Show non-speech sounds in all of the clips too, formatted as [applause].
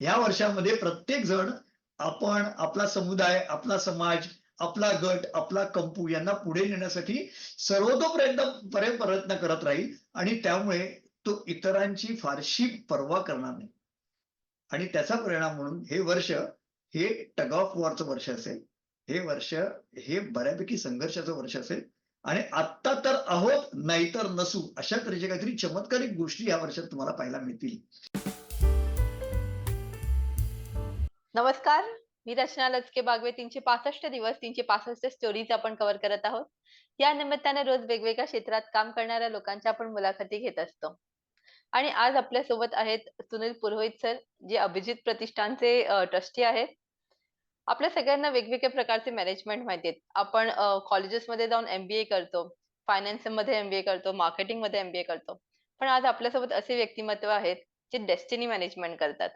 ह्या वर्षामध्ये प्रत्येक जण आपण आपला समुदाय आपला समाज आपला गट आपला कंपू यांना पुढे नेण्यासाठी सर्वतोपर्यंत पर्यंत प्रयत्न करत राहील आणि त्यामुळे तो इतरांची फारशी पर्वा करणार नाही. आणि त्याचा परिणाम म्हणून हे वर्ष हे टग ऑफ वॉरचं वर्ष असेल. हे वर्ष हे बऱ्यापैकी संघर्षाचं वर्ष असेल. आणि आत्ता तर आहोत नाहीतर नसू अशा तऱ्हेच्या काहीतरी चमत्कारिक गोष्टी या वर्षात तुम्हाला पाहायला मिळतील. नमस्कार. मी रचना लचके बागवे. तीनशे पासष्ट दिवस तीनशे पासष्ट स्टोरीज आपण कव्हर करत आहोत. या निमित्ताने रोज वेगवेगळ्या क्षेत्रात काम करणाऱ्या लोकांच्या आपण मुलाखती घेत असतो. आणि आज आपल्यासोबत आहेत सुनील पुरोहित सर जे अभिजित प्रतिष्ठानचे ट्रस्टी आहेत. आपल्या सगळ्यांना वेगवेगळ्या प्रकारचे मॅनेजमेंट माहिती आहेत. आपण कॉलेजेसमध्ये जाऊन एमबीए करतो. फायनान्समध्ये एमबीए करतो. मार्केटिंगमध्ये एमबीए करतो. पण आज आपल्यासोबत असे व्यक्तिमत्व आहेत जे डेस्टिनी मॅनेजमेंट करतात.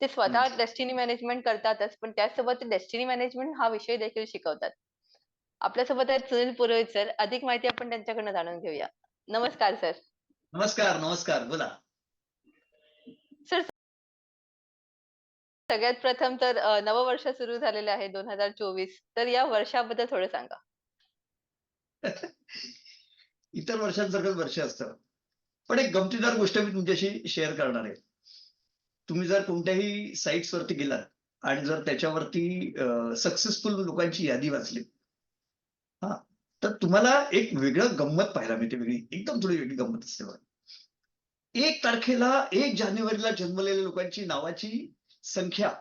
ते स्वतः डेस्टिनी मॅनेजमेंट करतातच पण त्याचसोबत डेस्टिनी मॅनेजमेंट हा विषय देखील शिकवतात. आपल्यासोबत आहेत सुनील पुरोहित सर अधिक माहिती आपण त्यांच्याकडनं जाणून घेऊया. नमस्कार सर. नमस्कार नमस्कार. बोला. सगळ्यात प्रथम तर नववर्ष सुरू झालेले आहे दोन हजार चोवीस. तर या वर्षाबद्दल थोडं सांगा. [laughs] इतर वर्षांसारखंच वर्ष असतं. पण एक गमतीदार गोष्ट मी तुमच्याशी शेअर करणार आहे. तुम्ही जर कोणत्याही साईट्स वरती गेलात आणि जर त्याच्यावरती सक्सेसफुल लोकांची यादी वाचली. हा तर तुम्हाला एक वेगळं गंमत पाहायला मिळते वेगळी एकदम थोडी वेगळी गंमत असते बघा. एक तारखेला एक जानेवारीला जन्मलेल्या लोकांची नावाची संख्या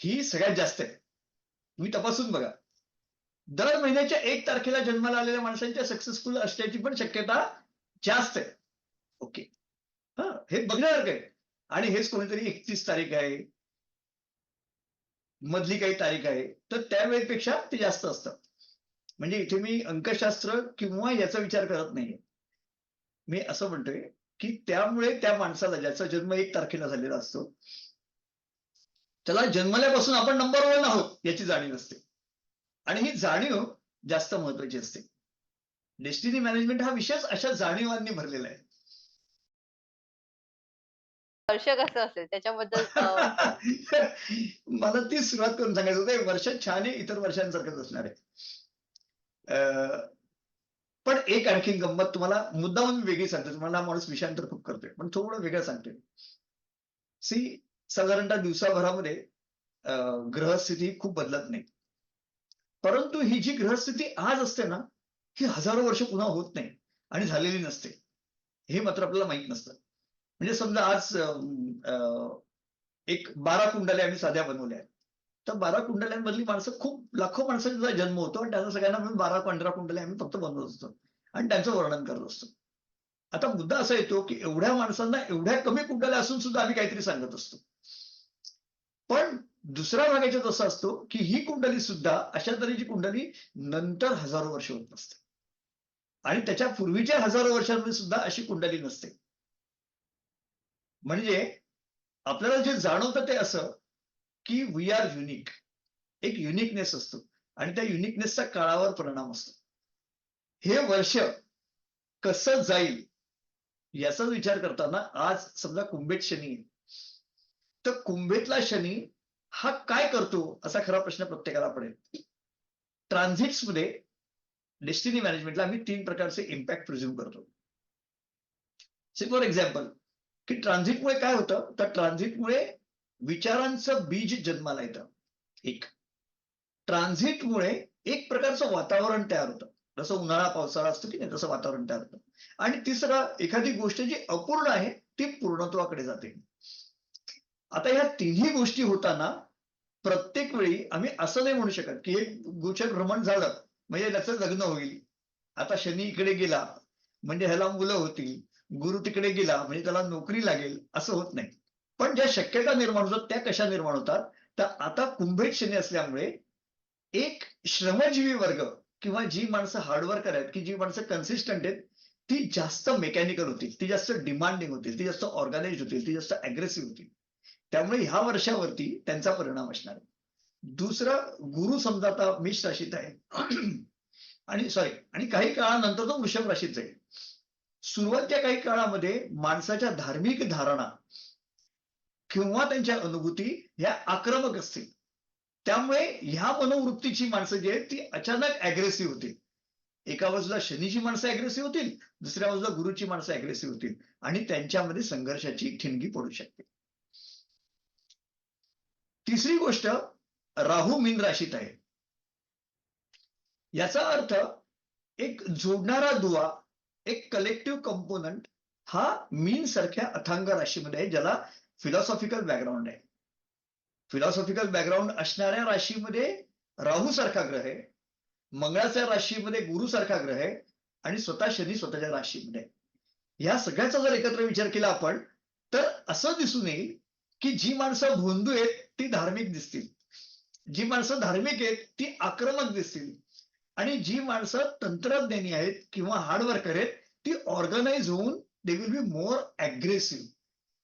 ही सगळ्यात जास्त आहे. तुम्ही तपासून बघा. दर महिन्याच्या एक तारखेला जन्माला आलेल्या माणसांच्या सक्सेसफुल असण्याची पण शक्यता जास्त आहे. ओके. हा हे बघण्यासारखं आहे. आणि हेच कोणीतरी एकतीस तारीख आहे. मधली काही तारीख आहे. तर त्यावेळेपेक्षा ते जास्त असतं म्हणजे इथे मी अंकशास्त्र किंवा याचा विचार करत नाहीये. मी असं म्हणतोय की त्यामुळे त्या माणसाला ज्याचा जन्म एक तारखेला झालेला असतो त्याला जन्मल्यापासून आपण नंबर वन आहोत याची जाणीव असते. आणि ही जाणीव जास्त महत्वाची असते. डेस्टिनी मॅनेजमेंट हा विषयच अशा जाणीवांनी भरलेला आहे. वर्ष कसं असेल त्याच्याबद्दल अ, [laughs] मला ती सुरुवात करून सांगायचं होतं हे वर्ष छान आहे इतर वर्षांसारखंच असणार आहे. अं, पण एक आणखी गंमत तुम्हाला मुद्दामून वेगळी सांगते तुम्हाला हा माणूस विषयांतर खूप करतोय पण थोडं वेगळं सांगतोय. सी साधारणतः दिवसाभरामध्ये अं, ग्रहस्थिती खूप बदलत नाही. परंतु ही जी ग्रहस्थिती आज असते ना ही हजारो वर्ष पुन्हा होत नाही आणि झालेली नसते. हे मात्र आपल्याला माहीत नसतं. म्हणजे समजा आज अं, एक बारा कुंडल्या आम्ही साध्या बनवल्या आहेत. तर बारा कुंडल्यांमधली माणसं खूप लाखो माणसांचा जन्म होतो आणि त्यांना सगळ्यांना मिळून बारा पंधरा कुंडल्या आम्ही फक्त बनवत असतो आणि त्यांचं वर्णन करत असतो. आता मुद्दा असा येतो की एवढ्या माणसांना एवढ्या कमी कुंडल्या असून सुद्धा आम्ही काहीतरी सांगत असतो. पण दुसऱ्या भागाच्यात असं असतो की ही कुंडली सुद्धा अशा तऱ्हेची कुंडली नंतर हजारो वर्ष होत नसते. आणि त्याच्या पूर्वीच्या हजारो वर्षांमध्ये सुद्धा अशी कुंडली नसते. म्हणजे आपल्याला जे जाणवतं ते असं की वी आर युनिक एक युनिकनेस असतो. आणि त्या युनिकनेसचा काळावर परिणाम असतो. हे वर्ष कसं जाईल याचा विचार करताना आज समजा कुंभेत शनी आहे तर कुंभेतला शनी हा काय करतो असा खरा प्रश्न प्रत्येकाला पडेल. ट्रान्झिट्समध्ये डेस्टिनी मॅनेजमेंटला आम्ही तीन प्रकारचे इम्पॅक्ट प्रिझ्युम करतो. फॉर एक्झाम्पल की ट्रान्झिटमुळे काय होतं? तर ट्रान्झिटमुळे विचारांचं बीज जन्माला येतं. एक. ट्रान्झिटमुळे एक प्रकारचं वातावरण तयार होतं. जसं उन्हाळा पावसाळा असतो की नाही तसं वातावरण तयार होतं. आणि तिसरा एखादी गोष्ट जी अपूर्ण आहे ती पूर्णत्वाकडे जाते. आता ह्या तिन्ही गोष्टी होताना प्रत्येक वेळी आम्ही असं नाही म्हणू शकत की एक गोचर भ्रमण झालं म्हणजे त्याचं लग्न होईल. आता शनी इकडे गेला म्हणजे ह्याला मुलं होतील. गुरु तिकडे गेला म्हणजे त्याला नोकरी लागेल असं होत नाही. पण ज्या शक्यता निर्माण होतात त्या कशा निर्माण होतात? तर आता कुंभेत शनी असल्यामुळे एक श्रमजीवी वर्ग किंवा जी माणसं हार्डवर्कर आहेत की जी माणसं कन्सिस्टंट आहेत ती जास्त मेकॅनिकल होतील ती जास्त डिमांडिंग होतील ती जास्त ऑर्गनाइज होतील ती जास्त अग्रेसिव्ह होतील. त्यामुळे ह्या वर्षावरती त्यांचा परिणाम असणार आहे. दुसरं गुरु समजा आता मेष राशीत आहे. [clears throat] आणि सॉरी आणि काही काळानंतर तो वृषभ राशीत जाईल. सुरुवातच्या काही काळामध्ये माणसाच्या धार्मिक धारणा किंवा त्यांच्या अनुभूती ह्या आक्रमक असतील. त्यामुळे ह्या मनोवृत्तीची माणसं जी आहेत ती अचानक अग्रेसिव्ह होतील. एका बाजूला शनीची माणसं अग्रेसिव्ह होतील दुसऱ्या बाजूला गुरुची माणसं अग्रेसिव्ह होतील आणि त्यांच्यामध्ये संघर्षाची ठिणगी पडू शकते. तिसरी गोष्ट राहू मीन राशीत आहे. याचा अर्थ एक जोडणारा दुवा एक कलेक्टिव्ह कंपोनंट हा मीन सारख्या अथांग राशीमध्ये आहे ज्याला फिलॉसॉफिकल बॅकग्राऊंड आहे. फिलॉसॉफिकल बॅकग्राऊंड असणाऱ्या राशीमध्ये राहू सारखा ग्रह आहे मंगळाच्या राशीमध्ये गुरु सारखा ग्रह आहे आणि स्वतः शनी स्वतःच्या राशीमध्ये या सगळ्याचा जर एकत्र विचार केला आपण तर असं दिसून येईल की जी माणसं भोंदू आहेत ती धार्मिक दिसतील. जी माणसं धार्मिक आहेत ती आक्रमक दिसतील. आणि जी माणसं तंत्रज्ञानी आहेत किंवा हार्डवर्कर आहेत ती ऑर्गनाईज होऊन they will be more aggressive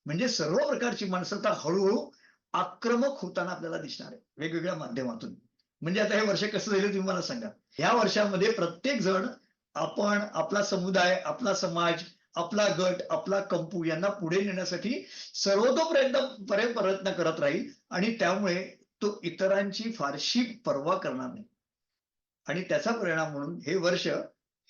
म्हणजे सर्व प्रकारची माणसं आता हळूहळू आक्रमक होताना आपल्याला दिसणार आहे वेगवेगळ्या माध्यमातून. म्हणजे आता हे वर्ष कसं झालं तुम्ही मला सांगा. ह्या वर्षामध्ये प्रत्येक जण आपण आपला समुदाय आपला समाज आपला गट आपला कंपू यांना पुढे नेण्यासाठी सर्वतोपर्यंत पर्यंत प्रयत्न करत राहील आणि त्यामुळे तो इतरांची फारशी पर्वा करणार नाही. आणि त्याचा परिणाम म्हणून हे वर्ष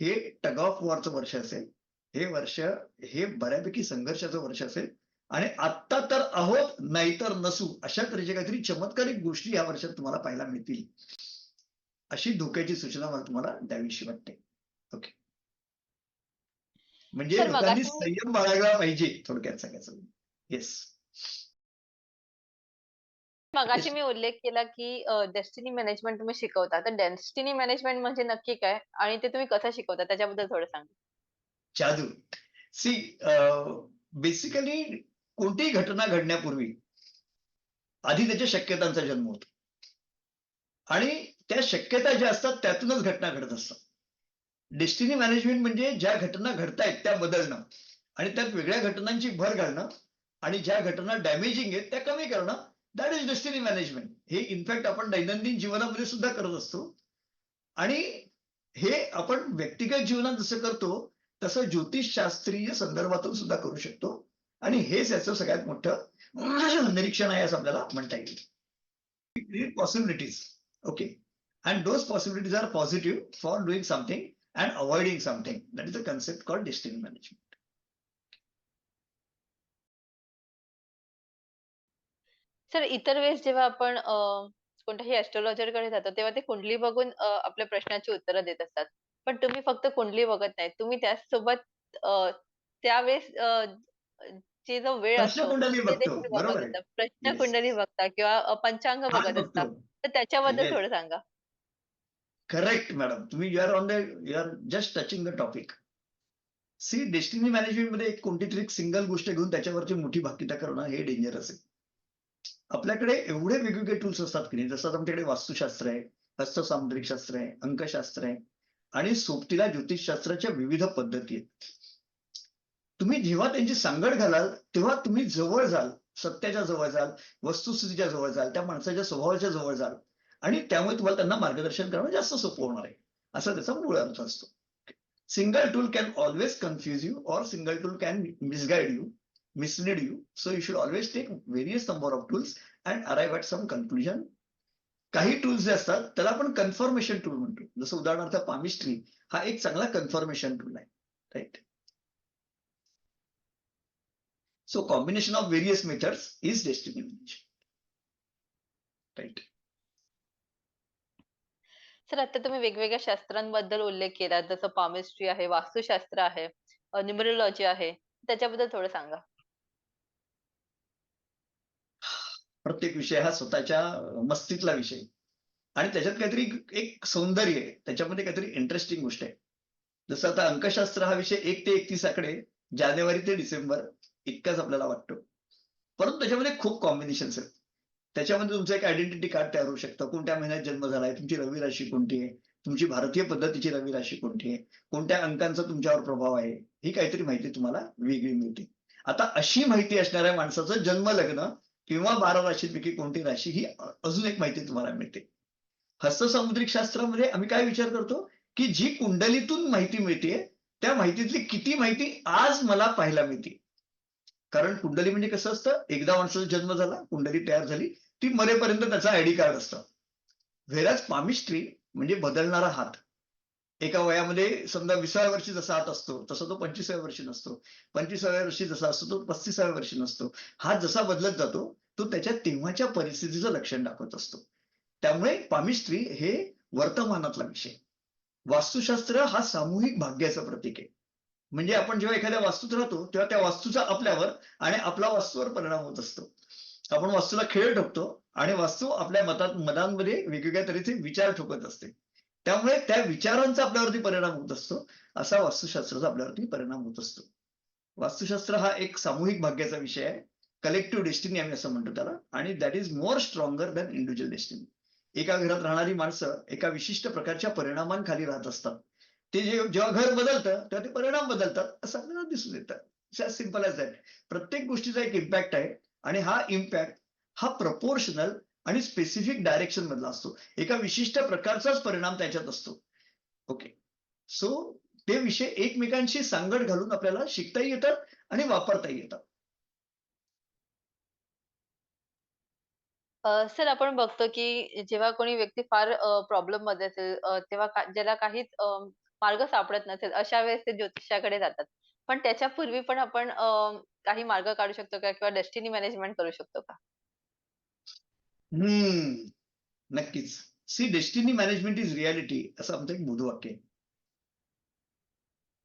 हे टग ऑफ वॉरचं वर्ष असेल हे वर्ष हे बऱ्यापैकी संघर्षाचं वर्ष असेल. आणि आत्ता तर आहोत नाहीतर नसू अशा तऱ्हेच्या काहीतरी चमत्कारिक गोष्टी या वर्षात तुम्हाला पाहायला मिळतील. अशी धोक्याची सूचना मला तुम्हाला द्यावीशी वाटते. ओके. म्हणजे लोकांनी संयम बाळगला पाहिजे थोडक्यात सांगायचं. येस मगाशी मी उल्लेख केला की डेस्टिनी मॅनेजमेंट तुम्ही शिकवता. तर डेस्टिनी मॅनेजमेंट म्हणजे नक्की काय? आणि ते तुम्ही कसं शिकवता? त्याच्याबद्दल थोडं सांगा. जादू. सी बेसिकली कोणतीही घटना घडण्यापूर्वी आधी त्याच्या शक्यतांचा जन्म होतो. आणि त्या शक्यता ज्या असतात त्यातूनच घटना घडत असतात. डेस्टिनी मॅनेजमेंट म्हणजे ज्या घटना घडतायत त्या बदलणं. आणि त्यात वेगळ्या घटनांची भर घालणं आणि ज्या घटना डॅमेजिंग आहेत त्या कमी करणं. दॅट इज डेस्टिनी मॅनेजमेंट हे इनफॅक्ट आपण दैनंदिन जीवनामध्ये सुद्धा करत असतो. आणि हे आपण व्यक्तिगत जीवनात जसं करतो तसं ज्योतिषशास्त्रीय संदर्भातून सुद्धा करू शकतो. आणि हेच याचं सगळ्यात मोठं [clears throat] निरीक्षण आहे असं आपल्याला म्हणता येईल. Possibilities okay and those possibilities are positive for doing something and avoiding something that is the concept call destiny management sir इतर वेळेस जेव्हा आपण अ, कोणत्याही astrologer कडे जातो तेव्हा ते कुंडली बघून अ, आपल्या प्रश्नाची उत्तरं देत असतात. पण तुम्ही फक्त कुंडली बघत नाही तुम्ही त्याचसोबत अ, त्यावेळेस अ, जे जो वेळ असतो प्रश्नकुंडली ते बघतो. देखील बघत बरोबर आहे. असता प्रश्न. कुंडली बघता किंवा अ, पंचांग बघत असता बघतो तर त्याच्याबद्दल Yes. थोडं सांगा. करेक्ट मॅडम तुम्ही you are on the you are just touching the topic see destiny मॅनेजमेंटमध्ये एक कोणती तरी सिंगल गोष्ट घेऊन त्याच्यावरती मोठी भाकिता करणं हे डेंजरस आहे. आपल्याकडे एवढे वेगवेगळे टूल्स असतात की नाही? जसं आता आमच्याकडे वास्तुशास्त्र आहे हस्तसामुद्रिक शास्त्र आहे अंकशास्त्र आहे आणि सोबतीला ज्योतिषशास्त्राच्या विविध पद्धती आहेत. तुम्ही जेव्हा त्यांची सांगड घालाल तेव्हा तुम्ही जवळ जाल सत्याच्या जवळ जाल वस्तुस्थितीच्या जवळ जाल त्या माणसाच्या स्वभावाच्या जवळ जाल आणि त्यामुळे तुम्हाला त्यांना मार्गदर्शन करणं जास्त सोपं होणार आहे. असा त्याचा मूळ अर्थ असतो. Single tool can always confuse you or single tool can misguide you mislead you. So you should always take various number of tools and arrive at some conclusion. काही टूल्स जे असतात त्याला आपण कन्फर्मेशन टूल म्हणतो. जसं उदाहरणार्थ palmistry हा एक चांगला कन्फर्मेशन टूल आहे. Right so combination of various methods is destiny right sir आता तुम्ही वेगवेगळ्या शास्त्रांबद्दल उल्लेख केला जसं पामिस्ट्री आहे वास्तुशास्त्र आहे न्युमरोलॉजी आहे. त्याच्याबद्दल थोडं सांगा. प्रत्येक विषय हा स्वतःच्या मस्तीतला विषय. आणि त्याच्यात काहीतरी एक सौंदर्य आहे. त्याच्यामध्ये काहीतरी इंटरेस्टिंग गोष्ट आहे. जसं आता अंकशास्त्र हा विषय एक ते एकतीस आकडे जानेवारी ते डिसेंबर इतकाच आपल्याला वाटतो. परंतु त्याच्यामध्ये खूप कॉम्बिनेशन्स आहेत. त्याच्यामध्ये तुमचं एक आयडेंटिटी कार्ड तयार होऊ शकतं. कोणत्या महिन्यात जन्म झालाय? तुमची रवी राशी कोणती आहे? तुमची भारतीय पद्धतीची रवी राशी कोणती आहे? कोणत्या अंकांचा तुमच्यावर प्रभाव आहे? ही काहीतरी माहिती तुम्हाला वेगळी मिळते. आता अशी माहिती असणाऱ्या माणसाचं जन्म लग्न किंवा बारा राशींपैकी कोणती राशी ही अजून एक माहिती तुम्हाला मिळते. हस्तसामुद्रिक शास्त्रामध्ये आम्ही काय विचार करतो? की जी कुंडलीतून माहिती मिळते त्या माहितीतली किती माहिती आज मला पाहायला मिळते. कारण कुंडली म्हणजे कसं असतं? एकदा माणसाचा जन्म झाला कुंडली तयार झाली ती मरेपर्यंत त्याचा आयडी कार्ड असतं. व्हेराज पामिस्ट्री म्हणजे बदलणारा हात. एका वयामध्ये समजा विसाव्या वर्षी जसा आत असतो तसा तो पंचवीसाव्या वर्षी नसतो. पंचवीसाव्या वर्षी जसा असतो तो पस्तीसाव्या वर्षी नसतो. हा जसा बदलत जातो तो त्याच्या तेव्हाच्या परिस्थितीचं लक्षण दाखवत असतो. त्यामुळे पामिस्ट्री हे वर्तमानातला विषय. वास्तुशास्त्र हा सामूहिक भाग्याचं प्रतीक आहे. म्हणजे आपण जेव्हा एखाद्या वास्तूत राहतो तेव्हा त्या वास्तूचा आपल्यावर आणि आपला वास्तूवर परिणाम होत असतो. आपण वास्तूला खेळ ठोकतो आणि वास्तू आपल्या मतात मनांमध्ये वेगवेगळ्या तऱ्हेचे विचार ठोकत असते. त्यामुळे त्या विचारांचा आपल्यावरती परिणाम होत असतो. असा वास्तुशास्त्राचा आपल्यावरती परिणाम होत असतो. वास्तुशास्त्र हा एक सामूहिक भाग्याचा विषय आहे. कलेक्टिव्ह डेस्टिनी आम्ही असं म्हणतो त्याला. आणि that is more stronger than individual destiny एका घरात राहणारी माणसं एका विशिष्ट प्रकारच्या परिणामांखाली राहत असतात. ते जे जेव्हा घर बदलतं तेव्हा ते परिणाम बदलतात असं आपल्याला दिसून येतं. सिंपल एज दॅट प्रत्येक गोष्टीचा एक इम्पॅक्ट आहे. आणि हा इम्पॅक्ट हा प्रपोर्शनल आणि स्पेसिफिक डायरेक्शन मधला असतो. एका विशिष्ट प्रकारचाच परिणाम त्याच्यात असतो. ओके सो ते विषय एकमेकांशी सांगड घालून आपल्याला शिकताही येतात आणि वापरताही येतात. सर आपण बघतो की जेव्हा कोणी व्यक्ती फार प्रॉब्लेममध्ये असेल तेव्हा का- ज्याला काहीच मार्ग सापडत नसेल अशा वेळेस ते ज्योतिषाकडे जातात. पण त्याच्या पूर्वी पण आपण काही मार्ग काढू शकतो का किंवा डेस्टिनी मॅनेजमेंट करू शकतो का? हम्म. नक्कीच. See destiny management is reality असं आमचं एक बोधवाक्य आहे.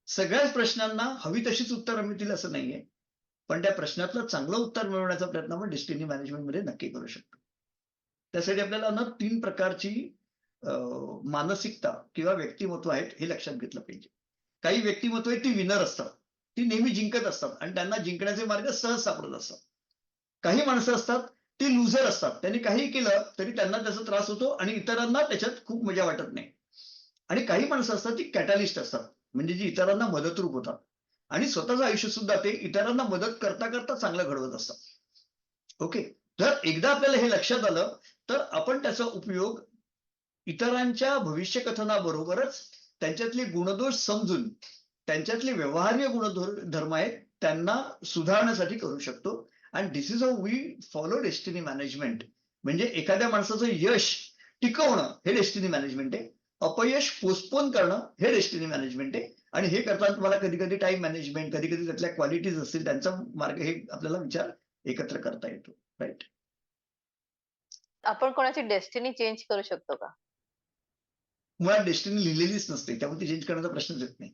सगळ्याच प्रश्नांना हवी तशीच उत्तर मिळतील असं नाहीये. पण त्या प्रश्नातलं चांगलं उत्तर मिळवण्याचा प्रयत्न आपण डेस्टिनी मॅनेजमेंटमध्ये नक्की करू शकतो. त्यासाठी आपल्याला ना तीन प्रकारची मानसिकता किंवा व्यक्तिमत्व आहेत हे लक्षात घेतलं पाहिजे. काही व्यक्तिमत्व आहेत ती विनर असतात. ती नेहमी जिंकत असतात आणि त्यांना जिंकण्याचे मार्ग सहज सापडत असतात. काही माणसं असतात ते लुझर असतात. त्यांनी काही केलं तरी त्यांना त्याचा त्रास होतो आणि इतरांना त्याच्यात खूप मजा वाटत नाही. आणि काही माणसं असतात ती कॅटालिस्ट असतात. म्हणजे जी इतरांना मदतरूप होतात. आणि स्वतःचं आयुष्य सुद्धा ते इतरांना मदत करता करता चांगलं घडवत असतात. ओके जर एकदा आपल्याला हे लक्षात आलं तर आपण त्याचा उपयोग इतरांच्या भविष्यकथनाबरोबरच त्यांच्यातले गुणदोष समजून त्यांच्यातले व्यवहार्य गुणधोर धर्म आहेत त्यांना सुधारण्यासाठी करू शकतो. आणि this is a we follow destiny management म्हणजे एखाद्या माणसाचं यश टिकवणं हे डेस्टिनी मॅनेजमेंट आहे. अपयश पोस्टपोन करणं हे डेस्टिनी मॅनेजमेंट आहे. आणि हे करताना तुम्हाला कधी कधी टाइम मॅनेजमेंट कधी कधी त्यातल्या क्वालिटीज असतील त्यांचा मार्ग हे आपल्याला विचार एकत्र करता येतो. राईट आपण कोणाची डेस्टिनी चेंज करू शकतो का? मुळात डेस्टिनी लिहिलेलीच नसते. त्यामुळे ती चेंज करण्याचा प्रश्नच येत नाही.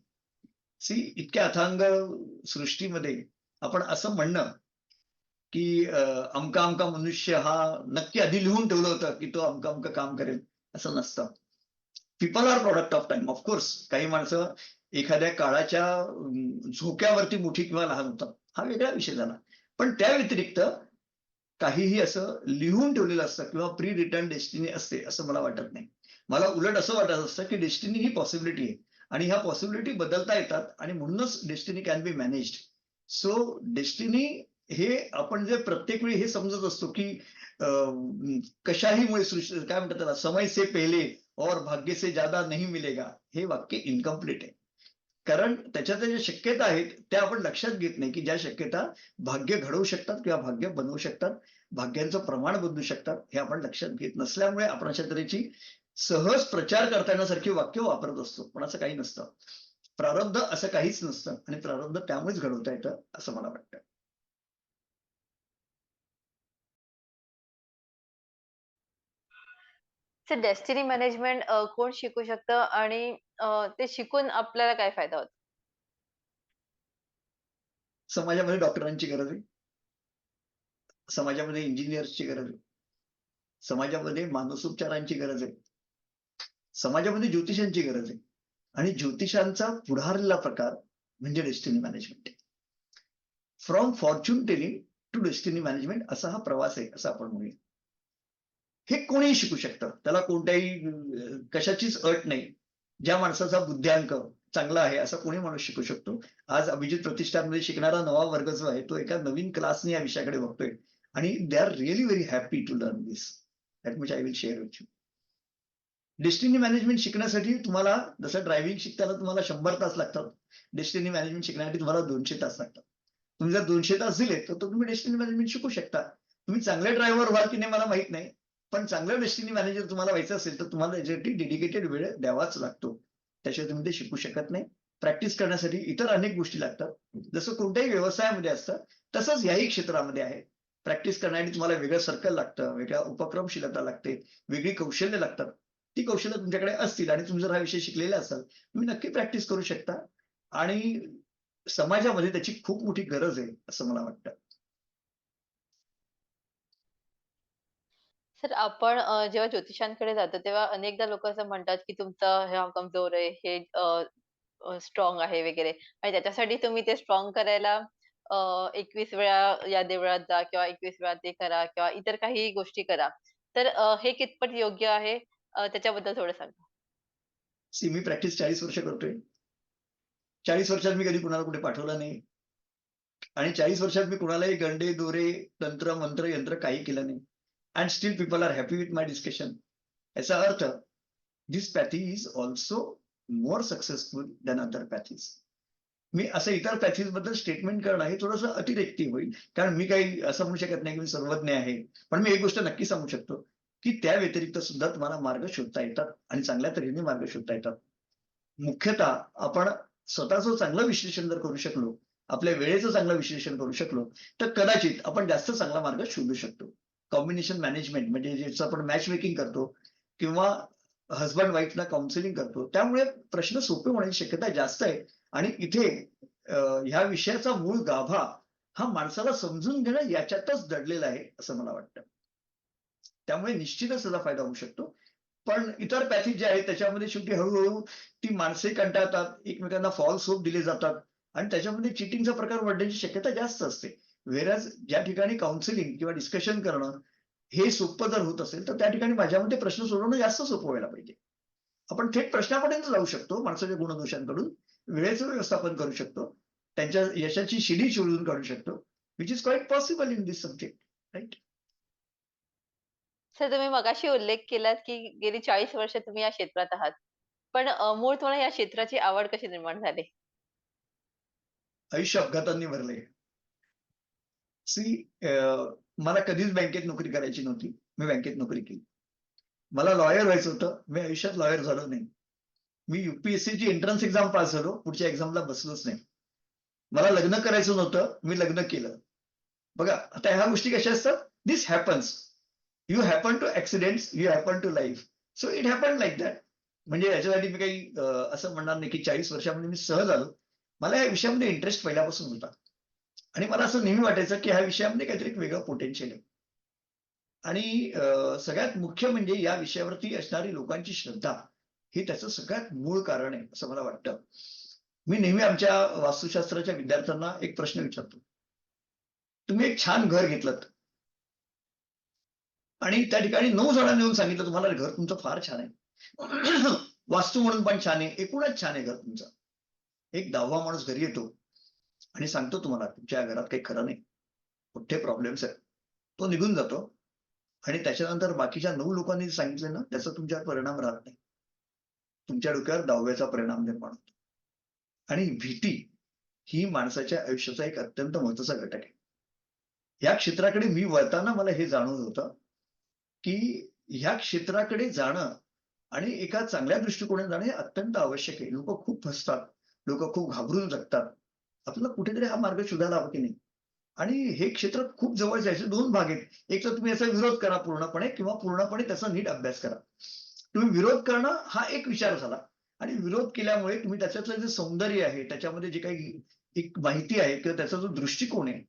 सी इतक्या अथांग सृष्टीमध्ये आपण असं म्हणणं की अमका अमका मनुष्य हा नक्की आधी लिहून ठेवलं होतं की तो अमका अमका काम करेल असं नसतं. People are product of time of course काही माणसं एखाद्या काळाच्या झोक्यावरती मोठी किंवा लहान होतात. हा वेगळा विषय झाला. पण त्या व्यतिरिक्त काहीही असं लिहून ठेवलेलं असतं किंवा प्री रिटर्न डेस्टिनी असते असं मला वाटत नाही. मला उलट असं वाटत असतं की डेस्टिनी ही पॉसिबिलिटी आहे. आणि ह्या पॉसिबिलिटी बदलता येतात आणि म्हणूनच destiny can be managed so destiny हे आपण जे प्रत्येक वेळी हे समजत असतो की कशाही कशाहीमुळे सृष्टी काय म्हणतात त्याला समय से पहिले और भाग्य से ज्यादा नहीं मिलेगा हे वाक्य इनकम्प्लीट आहे. कारण त्याच्या ज्या शक्यता आहेत त्या आपण लक्षात घेत नाही की ज्या शक्यता भाग्य घडवू शकतात किंवा भाग्य बनवू शकतात भाग्यांचं प्रमाण बदलू शकतात हे आपण लक्षात घेत नसल्यामुळे आपण अशा तऱ्हेची सहज प्रचार करता येण्यासारखी वाक्य वापरत असतो. पण असं काही नसतं. प्रारब्ध असं काहीच नसतं आणि प्रारब्ध त्यामुळेच घडवता येतं असं मला वाटतं. डेस्टिनी मॅनेजमेंट कोण शिकू शकतं आणि अ, ते शिकून आपल्याला काय फायदा होतो? समाजामध्ये डॉक्टरांची गरज आहे. समाजामध्ये इंजिनियर्सची गरज आहे. समाजामध्ये मानसोपचारांची गरज आहे. समाजामध्ये ज्योतिषांची गरज आहे. आणि ज्योतिषांचा पुढारलेला प्रकार म्हणजे destiny management from fortune telling to destiny management असा हा प्रवास आहे असं आपण म्हणूया. हे कोणीही शिकू शकतं. त्याला कोणत्याही कशाचीच अट नाही. ज्या माणसाचा बुद्ध्यांक चांगला आहे असा कोणी माणूस शिकू शकतो. आज अभिजित प्रतिष्ठानमध्ये शिकणारा नवा वर्ग जो आहे तो एका नवीन क्लासने या विषयाकडे बघतोय. आणि they are really very happy to learn this that much I will share with you destiny management शिकण्यासाठी तुम्हाला जसं ड्रायव्हिंग शिकताना तुम्हाला शंभर तास लागतात. डेस्टिनी मॅनेजमेंट शिकण्यासाठी तुम्हाला दोनशे तास लागतात. तुम्ही जर दोनशे तास दिले तर तुम्ही डेस्टिनी मॅनेजमेंट शिकू शकता. तुम्ही चांगले ड्रायव्हर व्हाल की नाही मला माहीत नाही. पण चांगलं डेस्टिनी मॅनेजर तुम्हाला व्हायचं असेल तर तुम्हाला याच्यासाठी डेडिकेटेड वेळ द्यावाच लागतो. त्याशिवाय तुम्ही ते शिकू शकत नाही. प्रॅक्टिस करण्यासाठी इतर अनेक गोष्टी लागतात. जसं कोणत्याही व्यवसायामध्ये असतं तसंच याही क्षेत्रामध्ये आहे. प्रॅक्टिस करण्यासाठी तुम्हाला वेगळं सर्कल लागतं वेगळ्या उपक्रमशीलता लागते वेगळी कौशल्य लागतात. ती कौशल्य तुमच्याकडे असतील आणि तुम्ही जर हा विषय शिकलेला असाल तुम्ही नक्की प्रॅक्टिस करू शकता. आणि समाजामध्ये त्याची खूप मोठी गरज आहे असं मला वाटतं. सर आपण अ, जेव्हा ज्योतिषांकडे जातो तेव्हा अनेकदा लोक असं म्हणतात की तुमचं हे कमजोर आहे हे स्ट्रॉंग आहे वगैरे. आणि त्याच्यासाठी तुम्ही ते स्ट्रॉंग करायला एकवीस वेळा या देवळात जा किंवा एकवीस वेळा ते करा किंवा इतर काही गोष्टी करा. तर अ, हे कितपत योग्य आहे? अ, त्याच्याबद्दल थोडं सांगा. सी मी प्रॅक्टिस चाळीस वर्ष करतोय. चाळीस वर्षात मी कधी कुणाला कुठे पाठवलं नाही. आणि चाळीस वर्षात मी कुणालाही गंडे दोरे तंत्र मंत्र यंत्र काही केलं नाही. And still people are happy with my discussion याचा अर्थ this pathy is also more successful than other pathies मी असं इतर पॅथीजबद्दल स्टेटमेंट करणं हे थोडंसं अतिरेक्ती होईल. कारण मी काही असं म्हणू शकत नाही की मी सर्वज्ञ आहे. पण मी एक गोष्ट नक्की सांगू शकतो की त्या व्यतिरिक्त सुद्धा तुम्हाला मार्ग शोधता येतात आणि चांगल्या तऱ्हेने मार्ग शोधता येतात. मुख्यतः आपण स्वतःचं चांगलं विश्लेषण जर करू शकलो आपल्या वेळेचं चांगलं विश्लेषण करू शकलो तर कदाचित आपण जास्त चांगला मार्ग शोधू शकतो. कॉम्बिनेशन मॅनेजमेंट म्हणजे ज्याचं आपण मॅच मेकिंग करतो किंवा हजबंड वाईफला काउन्सिलिंग करतो त्यामुळे प्रश्न सोपे होण्याची शक्यता जास्त आहे. आणि इथे ह्या विषयाचा मूळ गाभा हा माणसाला समजून घेणं याच्यातच दडलेला आहे असं मला वाटतं. त्यामुळे निश्चितच त्याचा फायदा होऊ शकतो. पण इतर पॅथीज जे आहेत त्याच्यामध्ये शेवटी हळूहळू ती माणसे कंटाळतात एकमेकांना फॉल्स होप दिले जातात. आणि त्याच्यामध्ये चिटिंगचा प्रकार वाढण्याची शक्यता जास्त असते. वेरॅज ज्या ठिकाणी काउन्सिलिंग किंवा डिस्कशन करणं हे सोपं जर होत असेल तर त्या ठिकाणी माझ्यामध्ये प्रश्न सोडवणं जास्त सोपं व्हायला पाहिजे. आपण थेट प्रश्नापर्यंत जाऊ शकतो माणसाच्या गुणदोषांकडून. वेळेचं व्यवस्थापन करू शकतो. त्यांच्या यशाची शिडी शोधून काढू शकतो. Which is quite possible in this subject right sir तुम्ही मगाशी उल्लेख केलात की गेली चाळीस वर्ष तुम्ही या क्षेत्रात आहात. पण मूळ तुम्हाला या क्षेत्राची आवड कशी निर्माण झाली? आयुष्य अपघातांनी भरलंय. सी मला कधीच बँकेत नोकरी करायची नव्हती. मी बँकेत नोकरी केली. मला लॉयर व्हायचं होतं. मी आयुष्यात लॉयर झालो नाही. मी युपीएससीची एंट्रन्स एक्झाम पास झालो. पुढच्या एक्झामला बसलोच नाही. मला लग्न करायचं नव्हतं. मी लग्न केलं. बघा आता ह्या गोष्टी कशा असतात? This happens you happen to accidents you happen to life so it happen like that म्हणजे याच्यासाठी मी काही असं म्हणणार नाही की चाळीस वर्षामध्ये मी सहज आलो. मला या विषयामध्ये इंटरेस्ट पहिल्यापासून होता. आणि मला असं नेहमी वाटायचं की ह्या विषयामध्ये काहीतरी एक वेगळं पोटेन्शियल आहे. आणि सगळ्यात मुख्य म्हणजे या विषयावरती असणारी लोकांची श्रद्धा हे त्याचं सगळ्यात मूळ कारण आहे असं मला वाटतं. मी नेहमी आमच्या वास्तुशास्त्राच्या विद्यार्थ्यांना एक प्रश्न विचारतो. तुम्ही एक छान घर घेतलं आणि त्या ठिकाणी नऊ जणांनी येऊन सांगितलं तुम्हाला घर तुमचं फार छान आहे. वास्तू म्हणून पण छान आहे एकूणच छान आहे घर तुमचं. एक दहावा माणूस घरी येतो. आणि सांगतो तुम्हाला तुमच्या घरात काही खरं नाही. मोठे प्रॉब्लेम्स आहेत. तो निघून जातो आणि त्याच्यानंतर बाकीच्या नऊ लोकांनी सांगितलं ना त्याचा तुमच्यावर परिणाम राहत नाही. तुमच्या डोक्यावर दहाव्याचा परिणाम निर्माण होतो. आणि भीती ही माणसाच्या आयुष्याचा एक अत्यंत महत्त्वाचा घटक आहे. या क्षेत्राकडे मी वळताना मला हे जाणवत होतं की ह्या क्षेत्राकडे जाणं आणि एका चांगल्या दृष्टिकोनाने जाणं हे अत्यंत आवश्यक आहे. लोक खूप फसतात लोक खूप घाबरून जगतात. आपल्याला कुठेतरी हा मार्ग शोधायला हवा की नाही? आणि हे क्षेत्र खूप जवळ जायचे दोन भाग आहेत. एक तर तुम्ही याचा विरोध करा पूर्णपणे किंवा पूर्णपणे त्याचा नीट अभ्यास करा. तुम्ही विरोध करणं हा एक विचार झाला. आणि विरोध केल्यामुळे तुम्ही त्याच्यातलं जे सौंदर्य आहे त्याच्यामध्ये जे काही एक माहिती आहे किंवा त्याचा जो दृष्टिकोन आहे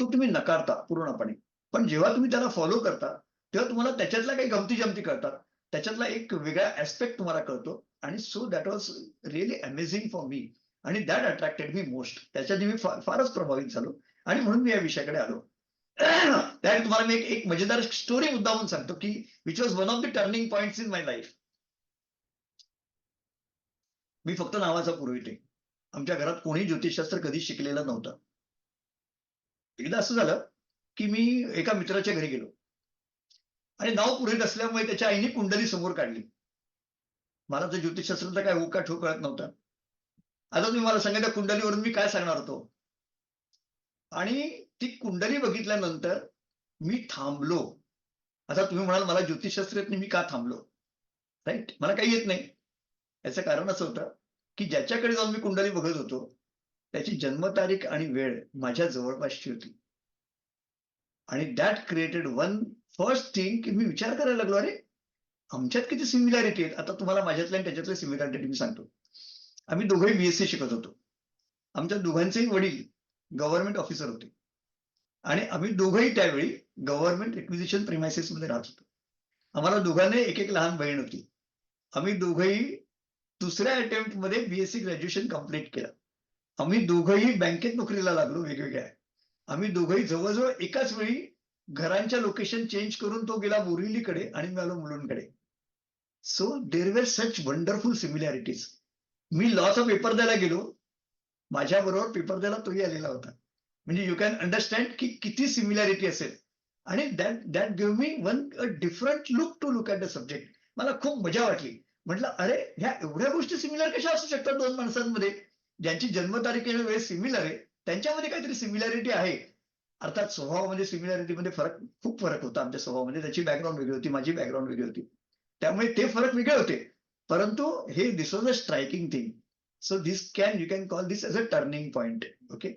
तो तुम्ही नकारता पूर्णपणे. पण जेव्हा तुम्ही त्याला फॉलो करता तेव्हा तुम्हाला त्याच्यातल्या काही गमती जमती कळतात. त्याच्यातला एक वेगळा ऍस्पेक्ट तुम्हाला कळतो. आणि so that was really amazing for me आणि दॅट अट्रॅक्टेड मी मोस्ट त्याच्याने मी फारच प्रभावित झालो. आणि म्हणून मी या विषयाकडे आलो. त्यात तुम्हाला मी एक मजेदार स्टोरी मुद्दामून सांगतो की which was one of the turning point in my life मी फक्त नावाचा पुरोहित आहे. आमच्या घरात कोणी ज्योतिषशास्त्र कधी शिकलेलं नव्हतं. एकदा असं झालं की मी एका मित्राच्या घरी गेलो. आणि नाव पुरोहित असल्यामुळे त्याच्या आईने कुंडली समोर काढली. मला तर ज्योतिषशास्त्राचा काय उका ठोक कळत नव्हता. आता तुम्ही मला सांगा त्या कुंडलीवरून मी काय सांगणार होतो? आणि ती कुंडली बघितल्यानंतर मी थांबलो. आता तुम्ही म्हणाल मला ज्योतिषशास्त्र येत नाही मी का थांबलो? राईट मला काही येत नाही. याचं कारण असं होतं की ज्याच्याकडे जाऊन मी कुंडली बघत होतो त्याची जन्मतारीख आणि वेळ माझ्या जवळपासची होती. आणि that created one first thing की मी विचार करायला लागलो अरे आमच्यात किती सिमिलॅरिटी आहेत? आता तुम्हाला माझ्यातल्या आणि त्याच्यातल्या सिमिलॅरिटी मी सांगतो. आम्ही दोघंही बीएससी शिकत होतो. आमच्या दोघांचेही वडील गव्हर्नमेंट ऑफिसर होते. आणि आम्ही दोघंही त्यावेळी गव्हर्नमेंट एक्विजिशन प्रिमायसेस मध्ये राहत होतो. आम्हाला दोघांना एक एक लहान बहीण होती. आम्ही दोघंही दुसऱ्या अटेम्प्टमध्ये बीएससी ग्रॅज्युएशन कंप्लीट केलं. आम्ही दोघंही बँकेत नोकरीला लागलो वेगवेगळ्या. आम्ही दोघंही जवळजवळ एकाच वेळी घरांच्या लोकेशन चेंज करून तो गेला बोरिवलीकडे आणि मी आलो मुलुंडकडे. So there were such wonderful similarities मी लॉचा पेपर द्यायला गेलो माझ्या बरोबर पेपर द्यायला तोही आलेला होता. म्हणजे यू कॅन अंडरस्टँड की किती सिमिलॅरिटी असेल. आणि that that give me one a different look to look at the subject मला खूप मजा वाटली. म्हटलं अरे ह्या एवढ्या गोष्टी सिमिलर कशा असू शकतात दोन माणसांमध्ये? ज्यांची जन्मतारीख आणि वेळ सिमिलर आहे त्यांच्यामध्ये काहीतरी सिमिलॅरिटी आहे. अर्थात स्वभावामध्ये सिमिलॅरिटीमध्ये फरक खूप फरक होता आमच्या स्वभावामध्ये. त्याची बॅकग्राऊंड वेगळी होती माझी बॅकग्राऊंड वेगळी होती. त्यामुळे ते फरक वेगळे होते. परंतु हे this was a striking thing so this can you can call this as a turning point okay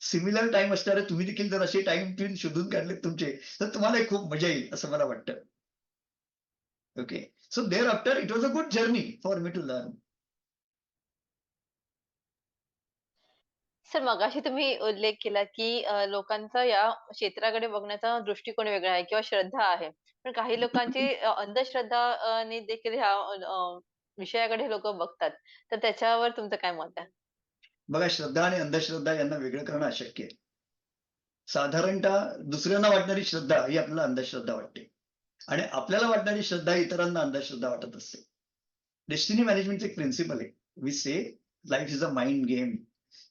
similar time असणारे तुम्ही देखील जर असे टाइम पिन शोधून काढले तुमचे तर तुम्हाला खूप मजा येईल असं मला वाटतं. Okay so thereafter it was a good journey for me to learn sir मगाशी तुम्ही उल्लेख केला की अ, लोकांचा या क्षेत्राकडे बघण्याचा दृष्टिकोन वेगळा आहे किंवा श्रद्धा आहे. पण काही लोकांची [laughs] अ, अंधश्रद्धा अ, ने देखील ह्या अ, विषयाकडे लोकं बघतात. तर त्याच्यावर तुमचं काय मत आहे? बघा श्रद्धा आणि अंधश्रद्धा यांना वेगळं करणं अशक्य आहे साधारणतः दुसऱ्यांना वाटणारी श्रद्धा ही आपल्याला अंधश्रद्धा वाटते आणि आपल्याला वाटणारी श्रद्धा इतरांना अंधश्रद्धा वाटत असते डेस्टिनी मॅनेजमेंटचं एक प्रिन्सिपल आहे we say life is a mind game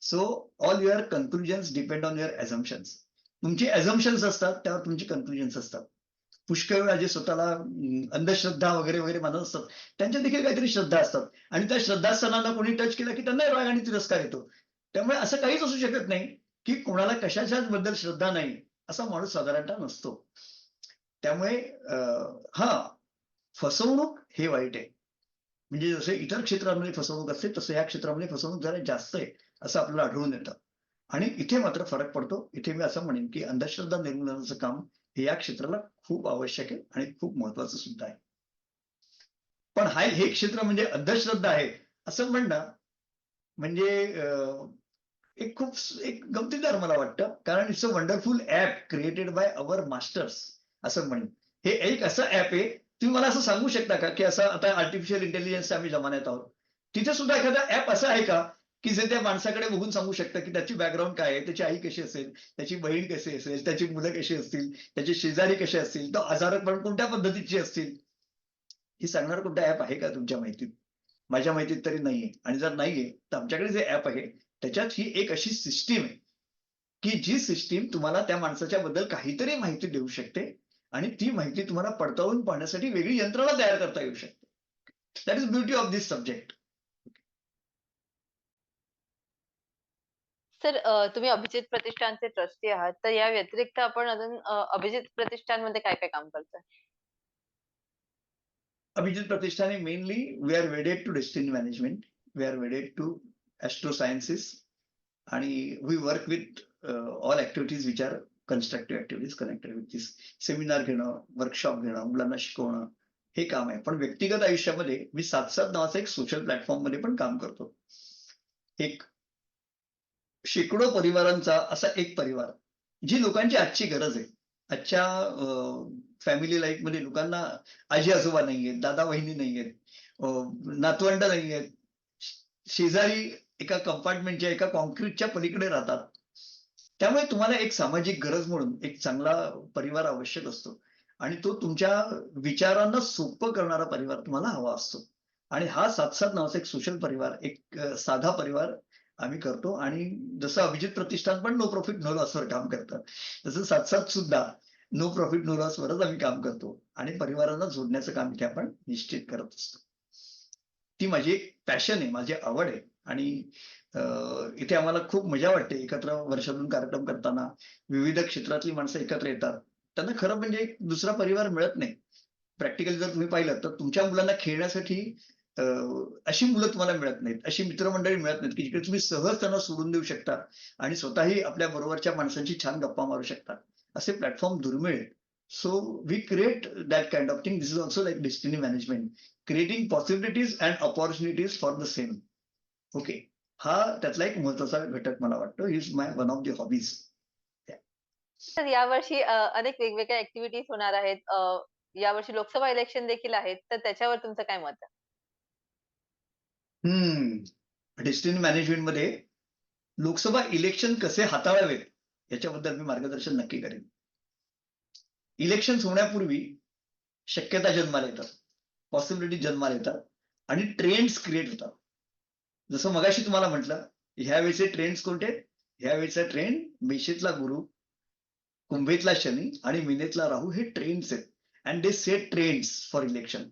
so all your conclusions depend on your assumptions तुमचे ॲझम्पन्स असतात त्यावर तुमची कन्क्लुजन्स असतात. पुष्कळ वेळा जे स्वतःला अंधश्रद्धा वगैरे वगैरे मानत असतात. त्यांच्या देखील काहीतरी श्रद्धा असतात. आणि त्या श्रद्धास्थानांना कोणी टच केलं की त्यांना राग आणि तिरस्कार येतो. त्यामुळे असं काहीच असू शकत नाही की कोणाला कशाच्याच बद्दल श्रद्धा नाही असा माणूस साधारणतः नसतो. त्यामुळे हा फसवणूक हे वाईट आहे. म्हणजे जसे इतर क्षेत्रांमध्ये फसवणूक असते तसं या क्षेत्रामध्ये फसवणूक जरा जास्त आहे. असं आपल्याला आढळून येतं. आणि इथे मात्र फरक पडतो. इथे मी असं म्हणेन की अंधश्रद्धा निर्मूलनाचं काम हे या क्षेत्राला खूप आवश्यक आहे आणि खूप महत्वाचं सुद्धा आहे. पण हा हे क्षेत्र म्हणजे अंधश्रद्धा आहे असं म्हणणं म्हणजे एक खूप एक गमतीदार मला वाटतं. कारण it's a wonderful app created by our masters असं म्हणेन. हे एक असं ऍप आहे. तुम्ही मला असं सांगू शकता का की असं आता आर्टिफिशियल इंटेलिजन्स आम्ही जमान्यात आहोत. तिथे सुद्धा एखादा ऍप असं आहे का की जे त्या माणसाकडे बघून सांगू शकतात की त्याची बॅकग्राऊंड काय आहे त्याची आई कशी असेल त्याची बहीण कशी असेल त्याची मुलं कशी असतील त्याचे शेजारी कसे असतील तो आजारपण कोणत्या पद्धतीची असतील? ही सांगणार कोणता ऍप आहे का तुमच्या माहितीत? माझ्या माहितीत तरी नाहीये. आणि जर नाहीये तर आमच्याकडे जे ऍप आहे त्याच्यात ही एक अशी सिस्टीम आहे की जी सिस्टीम तुम्हाला त्या माणसाच्या बद्दल काहीतरी माहिती देऊ शकते आणि ती माहिती तुम्हाला पडताळून पाहण्यासाठी वेगळी यंत्रणा तयार करता येऊ शकते. That is beauty of this subject sir uh, तुम्ही अभिजित प्रतिष्ठानचे ट्रस्टी आहात. तर या व्यतिरिक्त आपण अजून अ, अभिजित प्रतिष्ठानमध्ये काय काय काम करताय? Abhijit प्रतिष्ठाने mainly we are wedded to destiny management we are wedded to astro sciences आणि we work with all activities which are constructive activities connected with this seminar घेणं वर्कशॉप घेणं मुलांना शिकवणं हे काम आहे पण व्यक्तिगत आयुष्यामध्ये मी सात सात नावाचा एक सोशल प्लॅटफॉर्ममध्ये पण काम करतो एक शेकडो परिवारांचा असा एक परिवार जी लोकांची आजची गरज आहे. आजच्या फॅमिली लाईफमध्ये लोकांना आजी आजोबा नाहीयेत दादा वहिनी नाहीयेत आहेत नातवंड नाहीयेत शेजारी एका कंपार्टमेंटच्या एका कॉन्क्रीटच्या पलीकडे राहतात. त्यामुळे तुम्हाला एक सामाजिक गरज म्हणून एक चांगला परिवार आवश्यक असतो. आणि तो तुमच्या विचारांना सोपं करणारा परिवार तुम्हाला हवा असतो. आणि हा सात सात नावाचा एक सोशल परिवार एक साधा परिवार आम्ही करतो. आणि जसं अभिजित प्रतिष्ठान पण नो प्रॉफिट नो लॉसवर काम करतात. तसं सात सात सुद्धा नो प्रॉफिट नो लॉसवरच आम्ही काम करतो. आणि परिवाराला जोडण्याचं काम इथे आपण निश्चित करत असतो. ती माझी एक पॅशन आहे माझी आवड आहे. आणि इथे आम्हाला खूप मजा वाटते. एकत्र वर्षातून कार्यक्रम करताना विविध क्षेत्रातली माणसं एकत्र येतात. त्यांना खरं म्हणजे एक दुसरा परिवार मिळत नाही. प्रॅक्टिकली जर तुम्ही पाहिलं तर तुमच्या मुलांना खेळण्यासाठी अशी मुलं तुम्हाला मिळत नाहीत अशी मित्रमंडळी मिळत नाहीत की जिकडे तुम्ही सहज त्यांना सोडून देऊ शकता आणि स्वतःही आपल्या बरोबरच्या माणसांची छान गप्पा मारू शकता. असे प्लॅटफॉर्म दुर्मिळ आहेत. So we create that kind of thing this is also like destiny management creating possibilities and opportunities for the same okay हा त्यातला एक महत्त्वाचा घटक मला वाटतो. Is my one of the hobbies तर यावर्षी अनेक वेगवेगळ्या ऍक्टिव्हिटीज होणार आहेत. यावर्षी लोकसभा इलेक्शन देखील आहेत. तर त्याच्यावर तुमचं काय मत आहे? हम्म. डेस्टिनी मॅनेजमेंटमध्ये लोकसभा इलेक्शन कसे हाताळावेत याच्याबद्दल मी मार्गदर्शन नक्की करेन. इलेक्शन होण्यापूर्वी शक्यता जन्माला येतात. पॉसिबिलिटी जन्माला येतात. आणि ट्रेंड्स क्रिएट होतात. जसं मगाशी तुम्हाला म्हटलं ह्यावेळेचे ट्रेंड्स कोणते? आहेत? ह्या ट्रेंड मेषेतला गुरु कुंभेतला शनी आणि मिनेतला राहू हे ट्रेंड्स आहेत. And they set trends for election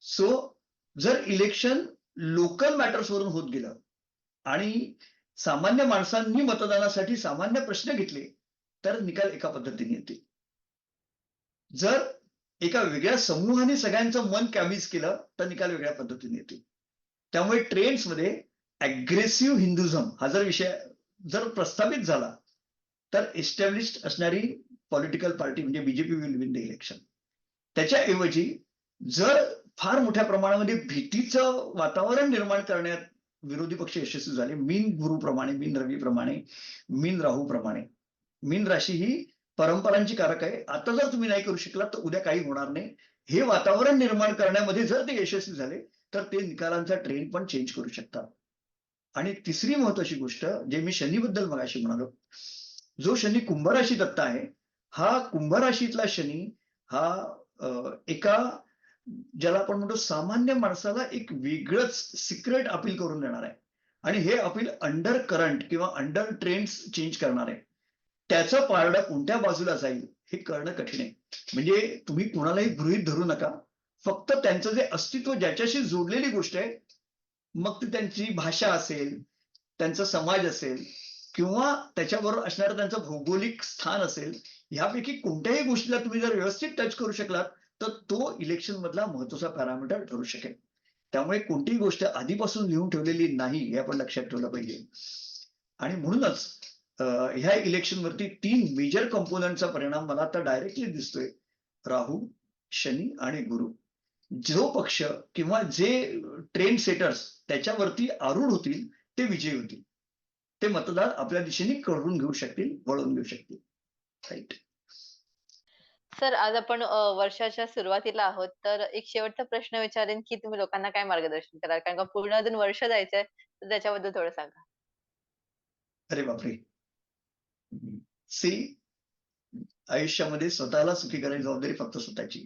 so जर इलेक्शन लोकल मॅटर्स वरून होत गेलं आणि सामान्य माणसांनी मतदानासाठी सामान्य प्रश्न घेतले तर निकाल एका पद्धतीने येतील जर एका वेगळ्या समूहाने सगळ्यांचं मन कॅबीज केलं तर निकाल वेगळ्या पद्धतीने येतील त्यामुळे ट्रेंड्समध्ये अग्रेसिव्ह हिंदुझम हा जर विषय जर प्रस्थापित झाला तर एस्टॅब्लिश्ड असणारी पॉलिटिकल पार्टी म्हणजे BJP will win the election त्याच्याऐवजी जर फार मोठ्या प्रमाणामध्ये भीतीचं वातावरण निर्माण करण्यात विरोधी पक्ष यशस्वी झाले. मीन गुरुप्रमाणे मीन रवीप्रमाणे मीन राहूप्रमाणे मीन राशी ही परंपरांची कारक आहे. आता जर तुम्ही नाही करू शकला तर उद्या काही होणार नाही. हे वातावरण निर्माण करण्यामध्ये जर ते यशस्वी झाले तर ते निकालांचा ट्रेंड पण चेंज करू शकतात. आणि तिसरी महत्वाची गोष्ट जे मी शनीबद्दल मगाशी म्हणालो जो शनी कुंभ राशीत आत्ता आहे हा कुंभ राशीतला शनी हा एका ज्याला आपण म्हणतो सामान्य माणसाला एक वेगळंच सिक्रेट अपील करून देणार आहे. आणि हे अपील अंडर करंट किंवा अंडर ट्रेंड्स चेंज करणार आहे. त्याचं पारडं कोणत्या बाजूला जाईल हे कळणं कठीण आहे. म्हणजे तुम्ही कोणालाही गृहीत धरू नका. फक्त त्यांचं जे अस्तित्व ज्याच्याशी जोडलेली गोष्ट आहे मग ती त्यांची भाषा असेल त्यांचा समाज असेल किंवा त्याच्याबरोबर असणारं त्यांचं भौगोलिक स्थान असेल ह्यापैकी कोणत्याही गोष्टीला तुम्ही जर व्यवस्थित टच करू शकलात तर तो इलेक्शन मधला महत्त्वाचा पॅरामीटर ठरू शकेल. त्यामुळे कोणतीही गोष्ट आधीपासून लिहून ठेवलेली नाही हे आपण लक्षात ठेवलं पाहिजे. आणि म्हणूनच ह्या इलेक्शन वरती तीन मेजर कंपोनंटचा परिणाम मला आता डायरेक्टली दिसतोय. राहू शनी आणि गुरु. जो पक्ष किंवा जे ट्रेंड सेटर्स त्याच्यावरती आरूढ होतील ते विजयी होतील. ते मतदार आपल्या दिशेने कळवून घेऊ शकतील वळवून घेऊ शकतील. राईट सर आज आपण अ, वर्षाच्या सुरुवातीला आहोत तर एक शेवटचा प्रश्न विचारेन की तुम्ही लोकांना काय मार्गदर्शन कराल? कारण का पूर्ण अजून वर्ष जायचंय तर त्याच्याबद्दल थोडं सांगा. अरे बापरे! सी आयुष्यामध्ये स्वतःला सुखी करायची जबाबदारी फक्त स्वतःची.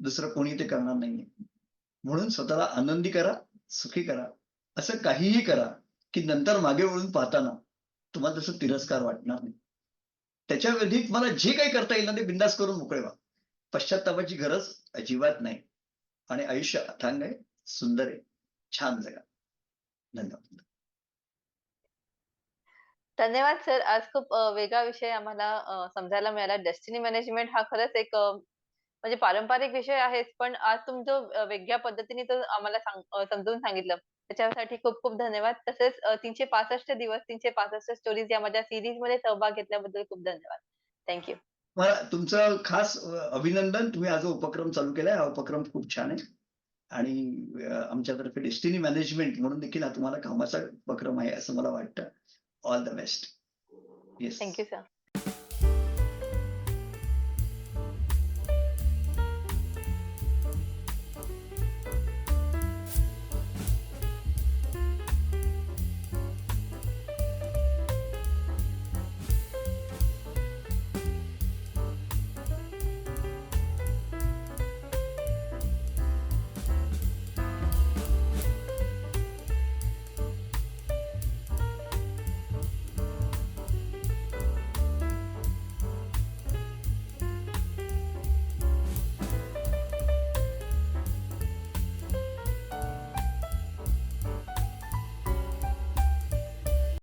दुसरं कोणी ते करणार नाहीये. म्हणून स्वतःला आनंदी करा सुखी करा. असं काहीही करा की नंतर मागे वळून पाहताना तुम्हाला तसं तिरस्कार वाटणार नाही. त्याच्या व्यतिरिक्त मला जे काही करता येईल ना ते बिंदास करून मोकळे व्हा. पश्चातापाची गरज अजिबात नाही. आणि आयुष्य अथांग आहे सुंदर आहे. छान जगा. धन्यवाद. धन्यवाद सर. आज खूप वेगळा विषय आम्हाला समजायला मिळाला. डेस्टिनी मॅनेजमेंट हा खरंच एक म्हणजे पारंपरिक विषय आहेच. पण आज तुमचं वेगळ्या पद्धतीने तो आम्हाला सांग समजून सांगितलं. त्याच्यासाठी खूप खूप धन्यवाद. तसेच अ, तीनशे पासष्ट दिवस तीनशे पासष्ट स्टोरीज या माझ्या सिरीजमध्ये सहभाग घेतल्याबद्दल खूप धन्यवाद. थँक्यू मला तुमचं खास अ, अभिनंदन. तुम्ही हा जो उपक्रम चालू केलाय. हा उपक्रम खूप छान आहे. आणि अ, आमच्यातर्फे डेस्टिनी मॅनेजमेंट म्हणून देखील हा तुम्हाला कामाचा उपक्रम आहे असं मला वाटतं. All the best yes thank you sir